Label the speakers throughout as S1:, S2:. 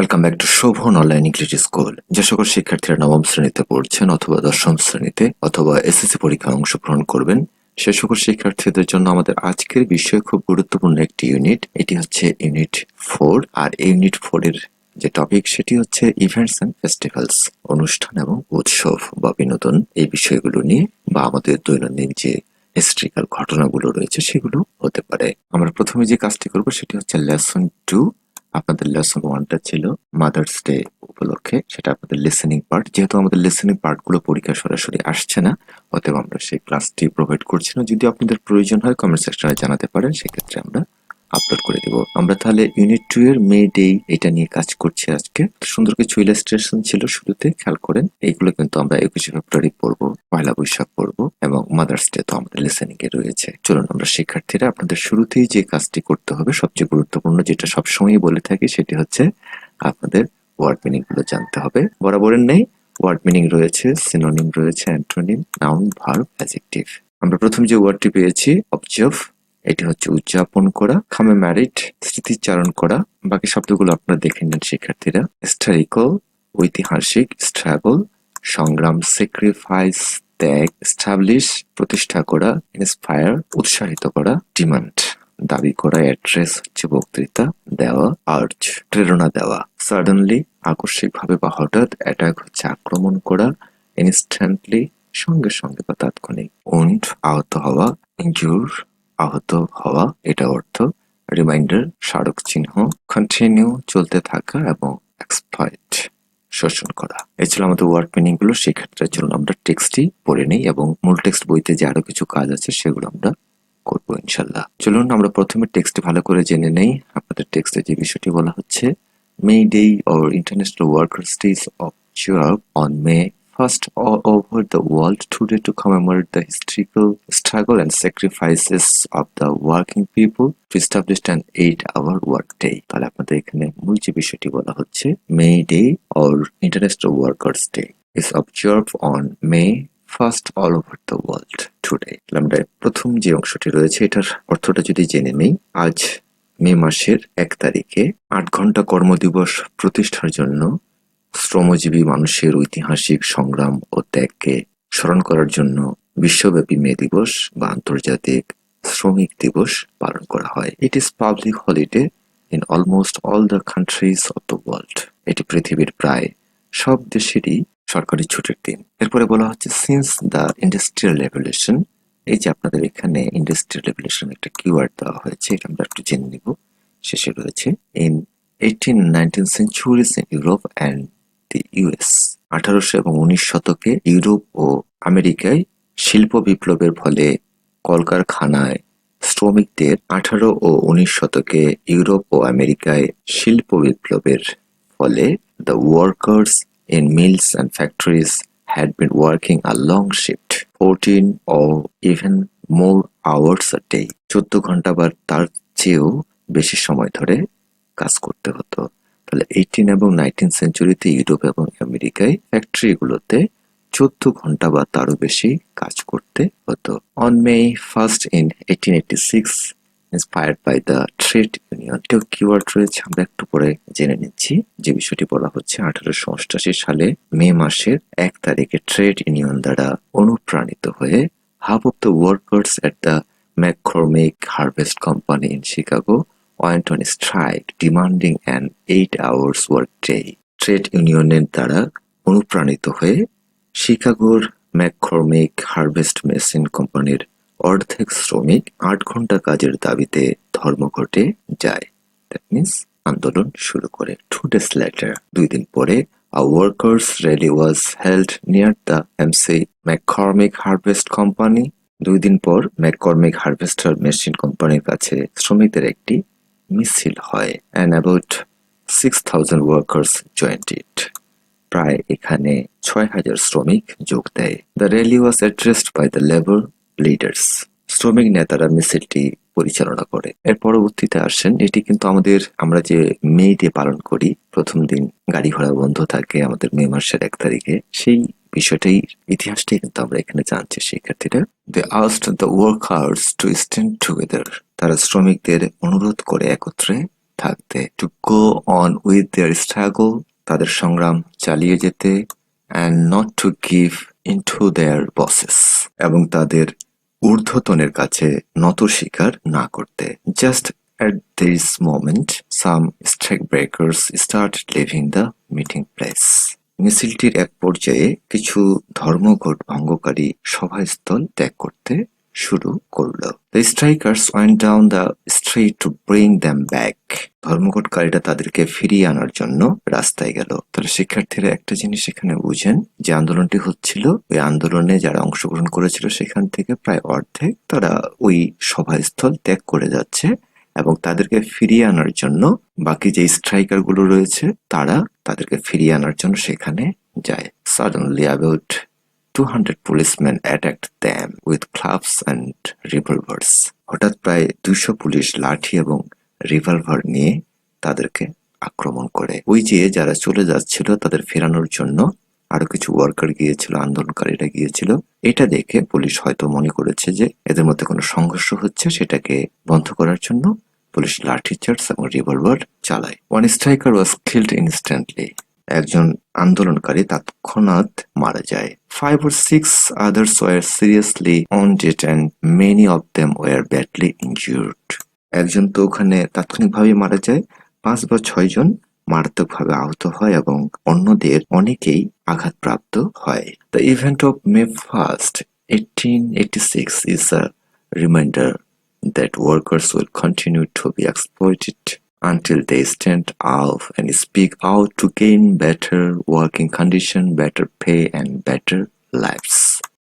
S1: Welcome back to Shobhan online English school যে সকল শিক্ষার্থীরা নবম শ্রেণীতে পড়ছেন অথবা দশম শ্রেণীতে অথবা এসএসসি পরীক্ষায় অংশগ্রহণ করবেন, সে সকল শিক্ষার্থীদের জন্য আমাদের আজকের বিষয় খুব গুরুত্বপূর্ণ একটি ইউনিট এটি হচ্ছে ইউনিট ফোর আর ইউনিট ফোর এর যে টপিক সেটি হচ্ছে ইভেন্টস এন্ড ফেস্টিভ্যালস অনুষ্ঠান এবং উৎসব বা বিনোদন। এই বিষয়গুলো নিয়ে বা আমাদের দৈনন্দিন যে হিস্ট্রিক্যাল ঘটনাগুলো রয়েছে, সেগুলো হতে পারে। আমরা প্রথমে যে কাজটি করব, সেটি হচ্ছে লেসন টু আপনাদের লেসন ওয়ানটা ছিল মাদার্স ডে উপলক্ষে, সেটা আপনাদের লিসেনিং পার্ট যেহেতু আমাদের লিসেনিং পার্টগুলো পরীক্ষা সরাসরি আসছে না, অতএব আমরা সেই ক্লাসটি প্রোভাইড করছি না। যদি আপনাদের প্রয়োজন হয় কমেন্ট সেকশনে জানাতে পারেন, সেক্ষেত্রে আমরা আপলোড করে দেব। আমরা তাহলে ইউনিট টু এর মে ডে এটা নিয়ে কাজ করছি আজকে। সুন্দর কিছু ইলাস্ট্রেশন ছিল শুরুতে, খেয়াল করেন। এইগুলো কিন্তু আমরা একুশে ফেব্রুয়ারি পড়ব, পয়লা বৈশাখ পড়ব এবং মাদার্স ডে তো আমাদের লিসেনিং এ রয়েছে। চলুন আমরা শিক্ষার্থীরা আপনাদের শুরুতেই যে কাজটি করতে হবে, সবচেয়ে গুরুত্বপূর্ণ যেটা সবসময় বলে থাকি সেটি হচ্ছে আপনাদের ওয়ার্ড মিনিংগুলো জানতে হবে। বরাবরের নেই ওয়ার্ড মিনিং রয়েছে সিনোনিম রয়েছে অ্যান্টোনিম নাউন ভার্ব অ্যাজেক্টিভ আমরা প্রথম যে ওয়ার্ডটি পেয়েছি অবজার্ভ এটি হচ্ছে উদযাপন করা, খামে ম্যারিড স্মৃতিচারণ করা। বাকি শব্দগুলো আপনারা দেখে নেন, শিক্ষার্থীরা। স্টারিকল ঐতিহাসিক স্ট্রাগল সংগ্রাম স্যাক্রিফাইস ত্যাগ স্টাবলিশ প্রতিষ্ঠা করা ইন্সপায়ার উৎসাহিত করা ডিমান্ড দাবি করা অ্যাড্রেস হচ্ছে বক্তৃতা, দেওয়া আর্চ প্রেরণা দেওয়া। সাডেনলি আকস্মিকভাবে বা হঠাৎ অ্যাটাক হচ্ছে আক্রমণ করা ইনস্ট্যান্টলি সঙ্গে সঙ্গে বা তাৎক্ষণিক। উন্ড আহত হওয়া ইনজুর আহত হওয়া, এটা অর্থ রিমাইন্ডার স্মারক চিহ্ন কন্টিনিউ চলতে থাকা এবং এক্সপ্লয়েট শোষণ করা। এই ছিল আমাদের ওয়ার্ড মিনিংগুলো সেক্ষেত্রের জন্য আমরা টেক্সটই পড়ে নেই এবং মূল টেক্সট বইতে যে আরও কিছু কাজ আছে, সেগুলো আমরা করব ইনশাল্লাহ। চলুন আমরা প্রথমে টেক্সট ভালো করে জেনে নেই। আপনাদের টেক্সটে যে বিষয়টি বলা হচ্ছে May day or international workers days observe on May 1st all over the world today to commemorate the historical struggle and sacrifices of the working people to establish an eight-hour work workday. তাহলে আপনাদের এখানে মূল যে বিষয়টি বলা হচ্ছে May day or international workers day is observed on May first all over the world today আমরা প্রথম যে অংশটি রয়েছে এটার অর্থটা যদি জেনে নেই আজ মে মাসের এক তারিখে আট ঘণ্টা কর্মদিবস প্রতিষ্ঠার জন্য শ্রমজীবী মানুষের ঐতিহাসিক সংগ্রাম ও ত্যাগকে স্মরণ করার জন্য বিশ্বব্যাপী মে দিবস বা আন্তর্জাতিক শ্রমিক দিবস পালন করা হয়। It is public holiday in almost all the countries of the world এটি পৃথিবীর প্রায় সব দেশেরই সরকারি ছুটির দিন। এরপরে বলা হচ্ছে সিন্স দ্য ইন্ডাস্ট্রিয়াল রেভলিউশন এই যে আপনাদের এখানে ইন্ডাস্ট্রিয়াল রেভলিউশন একটা কিওয়ার্ড দেওয়া হয়েছে, এটা আমরা একটু জেনে নিব। শেষে রয়েছে in eighteen nineteen centuries in Europe and the US আঠারোশো এবং উনিশ শতকে ইউরোপ ও আমেরিকায় শিল্প বিপ্লবের ফলে কলকারখানায় শ্রমিকদের আঠারো ও উনিশ শতকে ইউরোপ ও আমেরিকায় শিল্প বিপ্লবের ফলে the workers in mills and had been working a long shift, 14 or even more hours a day. চোদ্দ ঘণ্টা বা তার চেয়েও বেশি সময় ধরে কাজ করতে হতো তাহলে এইটিন এবং নাইনটিন সেঞ্চুরিতে ইউরোপ এবং আমেরিকায় ফ্যাক্টরিগুলোতে চোদ্দ ঘণ্টা বা তারও বেশি কাজ করতে হতো। On May first in eighteen eighty six inspired by the trade union এটাও কিওয়ার্ড রয়েছে, আমরা একটু পরে জেনে নিচ্ছি। যে বিষয়টি বলা হচ্ছে, আঠারোশো অষ্টাশি সালে মে মাসের এক তারিখে ট্রেড ইউনিয়ন দ্বারা অনুপ্রাণিত হয়ে half of the workers at the McCormick harvest company in Chicago on strike demanding an eight hours work day trade ইউনিয়নের দ্বারা অনুপ্রাণিত হয়ে শিকাগোর ম্যাকরমেক হারভেস্ট মেশিন কোম্পানির অর্ধেক শ্রমিক আট ঘণ্টা কাজের দাবিতে ধর্মঘটে যায়। দ্যাট মিনস আন্দোলন শুরু করে। টু ডেজ লেটার দুই দিন পরে, A workers' rally was held near the MC McCormick Harvest Company. দুই দিন পর ম্যাককর্মিক হারভেস্টার মেশিন কোম্পানির কাছে শ্রমিকদের একটি মিছিল হয় and about six thousand workers joined it প্রায় এখানে ছয় হাজার শ্রমিক যোগ দেয়। The rally was addressed by the labour leaders শ্রমিক নেতারা মিছিলটি পরিচালনা করে। এর পরবর্তীতে আসেন এটি কিন্তু আমাদের, আমরা যে মে ডে পালন করি, প্রথম দিন গাড়ি ঘোড়া বন্ধ থাকে আমাদের মে মাসের এক তারিখে, সেই বিষয়টাই, ইতিহাসটাই কিন্তু আমরা এখানে জানছি। শিক্ষার্থীরা they asked the workers to stand together তারা শ্রমিকদের অনুরোধ করে একত্রে থাকতে। To go on with their struggle তাদের সংগ্রাম চালিয়ে যেতে and not to give into their bosses এবং তাদের ঊর্ধ্বতনের কাছে নত শিকার না করতে। Just at this moment some strike breakers start leaving the meeting place মিছিলটির এক পর্যায়ে কিছু ধর্মঘট ভঙ্গকারী সভাস্থল ত্যাগ করতে শুরু করল। The strikers went down the street to bring them back ধর্মঘটকারীরা তাদেরকে ফিরিয়ে আনার জন্য রাস্তায় গেল। তাহলে শিক্ষার্থীরা একটা জিনিস এখানে বুঝেন, যে আন্দোলনটি হচ্ছিল, ওই আন্দোলনে যারা অংশগ্রহণ করেছিল সেখান থেকে প্রায় অর্ধেক তারা ওই সভাস্থল ত্যাগ করে যাচ্ছে এবং তাদেরকে ফিরিয়ে আনার জন্য বাকি যে স্ট্রাইকারগুলো রয়েছে, তারা তাদেরকে ফিরিয়ে আনার জন্য সেখানে যায়। Suddenly about two hundred policeman attacked them with clubs and revolvers হঠাৎ প্রায় দুইশো পুলিশ লাঠি এবং রিভলভার নিয়ে তাদেরকে আক্রমণ করে। ওই যে যারা চলে যাচ্ছিল, তাদের ফেরানোর জন্য আরও কিছু ওয়ার্কার গিয়েছিল, আন্দোলনকারীরা গিয়েছিল। এটা দেখে পুলিশ হয়তো মনে করেছে যে এদের মধ্যে কোনো সংঘর্ষ হচ্ছে, সেটাকে বন্ধ করার জন্য পুলিশ লাঠি, চার্জ এবং রিভলভার চালায়। One striker was killed instantly একজন আন্দোলনকারী তৎক্ষণাৎ মারা যায়। Or six others were seriously wounded and many of them were badly injured একজন তো ওখানে তাৎক্ষণিকভাবে মারা যায়, পাঁচ বা ছয় জন মারাত্মকভাবে আহত হয় এবং অন্যদের অনেকেই আঘাতপ্রাপ্ত হয়। The event of May first eighteen eighty six is a reminder that workers will continue to be exploited until they stand up and speak out to gain better working condition, better pay and better lives.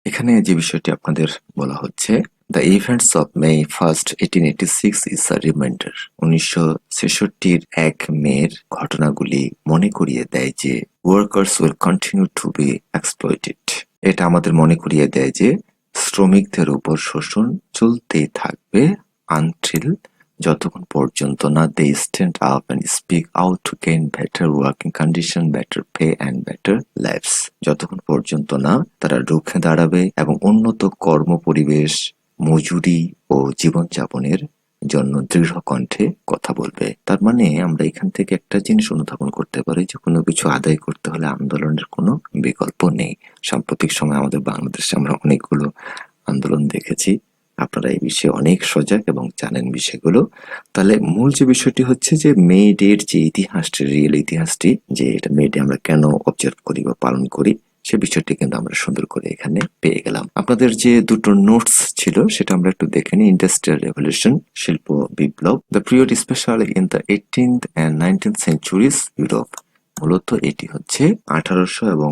S1: এখানে যে বিষয়টি আপনাদের বলা হচ্ছে the events of May first eighteen eighty six is a reminder উনিশশো ছেষট্টির এক মেয়ের ঘটনাগুলি মনে করিয়ে দেয় যে workers will continue to be exploited এটা আমাদের মনে করিয়ে দেয় যে শ্রমিকদের উপর শোষণ চলতেই থাকবে আনটিল যতক্ষণ পর্যন্ত না they stand up and speak out to gain better working condition better pay and better lives যতক্ষণ পর্যন্ত না তারা রুখে দাঁড়াবে এবং উন্নত কর্ম পরিবেশ, মজুরি ও জীবনযাপনের জন্য দৃঢ় কণ্ঠে কথা বলবে। তার মানে আমরা এখান থেকে একটা জিনিস অনুধাবন করতে পারি যে কোনো কিছু আদায় করতে হলে আন্দোলনের কোনো বিকল্প নেই। সাম্প্রতিক সময় আমাদের বাংলাদেশে আমরা অনেকগুলো আন্দোলন দেখেছি। আপনারা এই বিষয়ে অনেক সজাগ এবং জানেন বিষয়গুলো। তাহলে মূল যে বিষয়টি হচ্ছে যে মে যে ইতিহাসটি রিয়েল ইতিহাসটি, যে এটা মে আমরা কেন অবজার্ভ করি বা পালন করি, সে বিষয়টি কিন্তু আমরা সুন্দর করে এখানে পেয়ে গেলাম। আপনাদের যে দুটো নোটস ছিল, সেটা আমরা একটু দেখে নিই। ইন্ডাস্ট্রিয়াল রেভলিউশন শিল্প বিপ্লব the period special in the eighteenth and nineteenth centuries Europe মূলত এটি হচ্ছে আঠারোশো এবং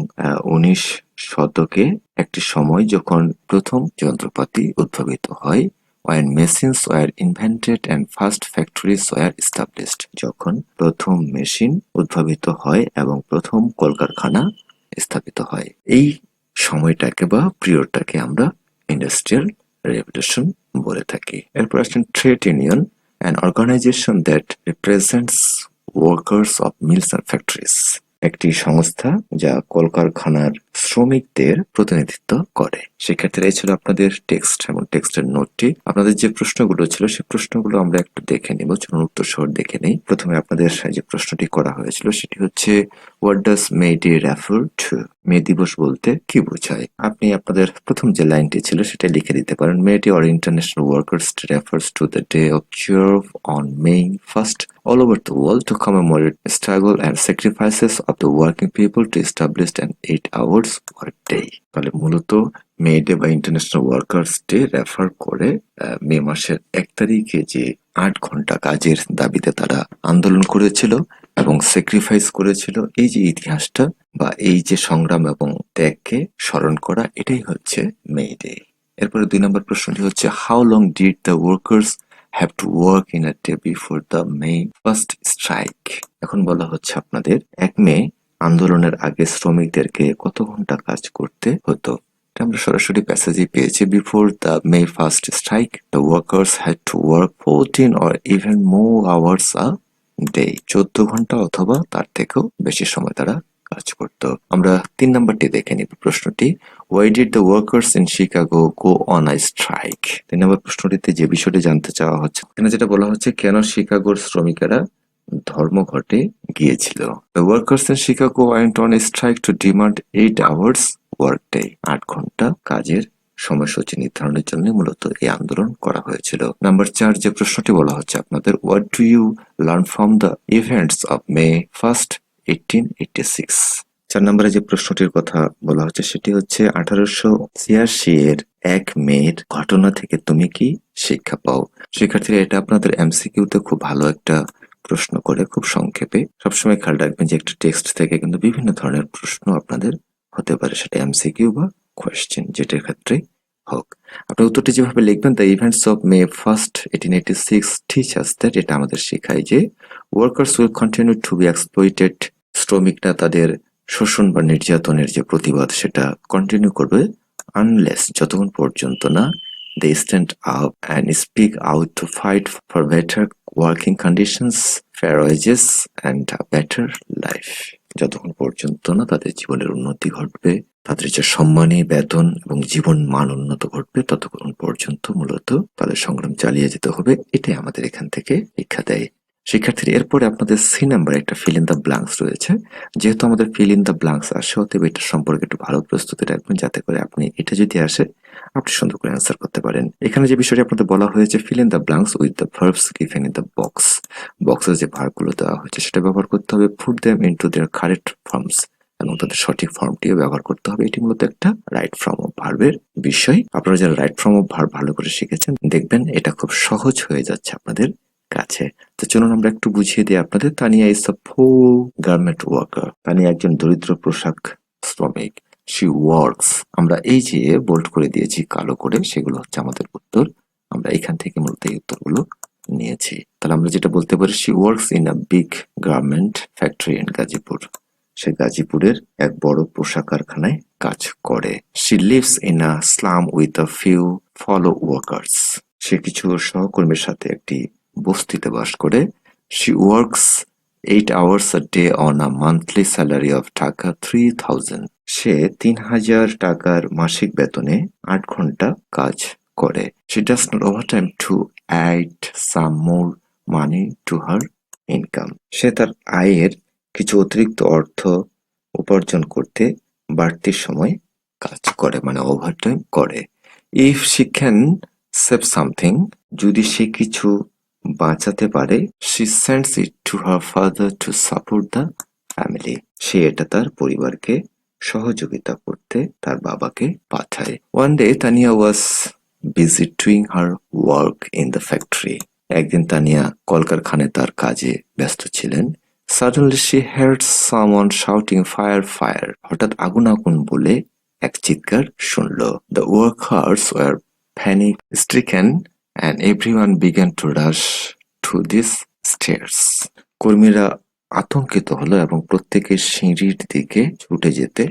S1: উনিশ শতকে একটি সময় যখন প্রথম যন্ত্রপাতি উদ্ভাবিত হয়, when machines were invented and first factories were established, যখন প্রথম মেশিন উদ্ভাবিত হয় এবং প্রথম কলকারখানা স্থাপিত হয়। এই সময়টাকে বা পিরিয়ডটাকে আমরা ইন্ডাস্ট্রিয়াল রেভলিউশন বলে থাকি। এরপর আসছেন trade union an organisation that represents workers of mills and factories একটি সংস্থা যা কলকারখানার শ্রমিকদের প্রতিনিধিত্ব করে। শিক্ষার্থীরা, এই ছিল আপনাদের টেক্সট এবং টেক্সটের নোটটি। আপনাদের যে প্রশ্নগুলো ছিল সেই প্রশ্নগুলো আমরা একটু দেখে নিব। চলুন উত্তর সহ দেখে নেই। প্রথমে আপনাদের যে প্রশ্নটি করা হয়েছিল, সেটি হচ্ছে what does May day refer to মে দিবস বলতে কি বোঝায়? আপনি আপনাদের প্রথম যে লাইনটি ছিল, সেটা লিখে দিতে পারেন। May day or international workers refers to the day of observe on May first all over the world to commemorate struggle and sacrifices of the working people to establish an eight hours work day. তাহলে মূলত May day বা international workers day refer করে মে মাসের এক তারিখে যে আট ঘণ্টা কাজের দাবিতে তারা আন্দোলন করেছিল এবং স্যাক্রিফাইস করেছিল, এই যে ইতিহাসটা বা এই যে সংগ্রাম এবং ত্যাগকে স্মরণ করা, এটাই হচ্ছে মে ডে এরপরে দুই নম্বর প্রশ্নটি হচ্ছে how long did the workers have to work in a day before the May first strike এখন বলা হচ্ছে আপনাদের, এক মে আন্দোলনের আগে শ্রমিকদেরকে কত ঘণ্টা কাজ করতে হতো? আমরা সরাসরি প্যাসেজে পেয়েছি। Before the May first strike the workers had to work fourteen or even more hours a day চোদ্দ ঘণ্টা অথবা তার থেকেও বেশি সময় তারা কাজ করত। আমরা তিন নম্বরটি দেখে নিব প্রশ্নটি। Why did the workers in Chicago go on a strike তিন নম্বর প্রশ্নটিতে যে বিষয়টি জানতে চাওয়া হচ্ছে এখানে যেটা বলা হচ্ছে, কেন শিকাগোর শ্রমিকেরা ধর্মঘটে গিয়েছিল। Chicago went on strike to demand eight hours work day আট ঘণ্টা কাজের সময়সূচি নির্ধারণের জন্য মূলত এই আন্দোলন করা হয়েছিল। নাম্বার চার যে প্রশ্নটি বলা হচ্ছে আপনাদের what do you learn from the events of May first eighteen eighty six চার নম্বরে যে প্রশ্নটির কথা বলা হচ্ছে সেটি হচ্ছে, আঠারোশো ছিয়াশি এর এক মেয়ের ঘটনা থেকে তুমি কি শিক্ষা পাও? শিক্ষার্থীরা, এটা আপনাদের এমসিকিউতে খুব ভালো একটা প্রশ্ন করে খুব সংক্ষেপে। সবসময় খেয়াল রাখবেন যে একটা টেক্সট থেকে কিন্তু বিভিন্ন ধরনের প্রশ্ন আপনাদের হতে পারে। সেটা এমসিকিউ বা কোয়েশ্চেন যেটার ক্ষেত্রে হোক। আপনি উত্তরটি যেভাবে লিখবেন the events of May first eighteen eighty six teaches that এটা আমাদের শেখায় যে workers will continue to be exploited শ্রমিকরা তাদের শোষণ বা নির্যাতনের যে প্রতিবাদ, সেটা কন্টিনিউ করবে আনলেস যতক্ষণ পর্যন্ত না দে up and speak out to fight for better working conditions, fair wages and a better life. যতক্ষণ পর্যন্ত না তাদের জীবনের উন্নতি ঘটবে তাদের যে সম্মানী বেতন এবং জীবন মান উন্নত ঘটবে ততক্ষণ পর্যন্ত মূলত তাদের সংগ্রাম চালিয়ে যেতে হবে এটাই আমাদের এখান থেকে শিক্ষা দেয় শিক্ষার্থীরা, এরপরে আপনাদের সি নাম্বারে একটা ফিল ইন দ্য ব্লাঙ্কস রয়েছে। যেহেতু আমাদের ফিল ইন দ্য ব্লাঙ্কস আসে, অতএব এটা সম্পর্কে একটু ভালো প্রস্তুতি রাখবেন যাতে করে আপনি এটা যদি আসে, আপনি সুন্দর করে অ্যান্সার করতে পারেন। এখানে যে বিষয়টি আপনাদের বলা হয়েছে fill in the blanks with the verbs given in the box বক্সের যে ভার্বগুলো দেওয়া হয়েছে, সেটা ব্যবহার করতে হবে put them into their correct forms এবং তাদের সঠিক ফর্মটিও ব্যবহার করতে হবে। এটি মূলত একটা রাইট ফর্ম অফ ভার্বের বিষয়। আপনারা যারা রাইট ফর্ম অফ ভার্ব ভালো করে শিখেছেন, দেখবেন এটা খুব সহজ হয়ে যাচ্ছে আপনাদের। কাছে। তো চলুন আমরা একটু বুঝিয়ে দিই আপনাদের। তানিয়া ইজ আ ফো গার্মেন্ট ওয়ার্কার তানিয়া একজন দরিদ্র পোশাক শ্রমিক। শি ওয়ার্কস আমরা এই যে বোল্ড করে দিয়েছি কালো করে, সেগুলো হচ্ছে আমাদের উত্তর। আমরা এখান থেকে মূলত এই উত্তরগুলো নিয়েছি। তাহলে আমরা যেটা বলতে পারি she works in a big garment factory in Gazipur সে গাজীপুরের এক বড় পোশাক কারখানায় কাজ করে। She lives in a slum with a few fellow workers সে কিছু সহকর্মীর সাথে একটি বস্তিতে বাস করে she works eight hours a day on a monthly salary of taka three thousand সে তিন হাজার টাকার মাসিক বেতনে আট ঘণ্টা কাজ করে। She does not overtime to add some more money to her income সে তার আয়ের কিছু অতিরিক্ত অর্থ উপার্জন করতে বাড়তি সময় কাজ করে মানে ওভারটাইম করে। If she can save something যদি সে কিছু বাঁচাতে পারে she sends it to her father to support the family সে এটা তার পরিবারকে সহযোগিতা করতে তার বাবাকে পাঠায়। One day Tania was busy doing her work in the factory একদিন তানিয়া কলকারখানায় তার কাজে ব্যস্ত ছিলেন। Suddenly she heard someone shouting fire fire হঠাৎ আগুন আগুন বলে এক চিৎকার শুনল। The workers were panic stricken and everyone began to rush to this stairs কর্মীরা আতঙ্কিত হলো এবং প্রত্যেকে সিঁড়ির দিকে ছুটে যেতে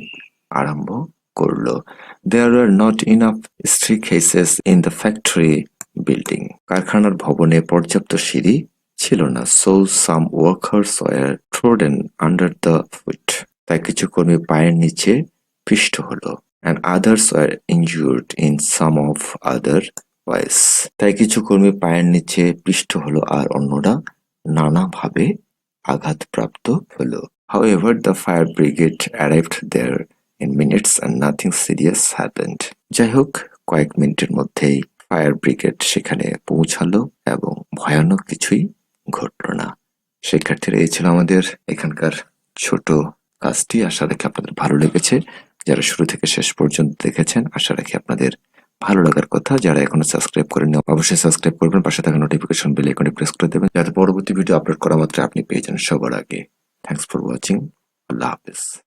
S1: আরম্ভ করল। There are not enough staircases in the factory building কারখানার ভবনে পর্যাপ্ত সিঁড়ি ছিল না। So some workers were trodden under the foot তাই কিছু কর্মী পায়ের নিচে পিষ্ট হলো। And others were injured in some of other ways তাই কিছু কর্মী পায়ের নিচে পিষ্ট হলো আর অন্যরা নানাভাবে আঘাতপ্রাপ্ত হলো। However, the fire brigade arrived there in minutes and nothing serious happened. যাই হোক কয়েক মিনিটের মধ্যেই ফায়ার ব্রিগেড সেখানে পৌঁছালো এবং ভয়ানক কিছুই ঘটলো না। শিক্ষার্থীরা এই ছিল আমাদের এখানকার ছোট কাজটি। আশা রাখি আপনাদের ভালো লেগেছে। যারা শুরু থেকে শেষ পর্যন্ত দেখেছেন আশা রাখি আপনাদের ভালো লাগার কথা। যারা এখনও সাবস্ক্রাইব করেননি, অবশ্যই সাবস্ক্রাইব করবেন। পাশে থাকা নোটিফিকেশন বেল আইকনে প্রেস করে দেবেন, যাতে পরবর্তী ভিডিও আপলোড করা মাত্র আপনি পেয়ে যান সবার আগে। থ্যাংকস ফর ওয়াচিং আল্লাহ হাফিজ।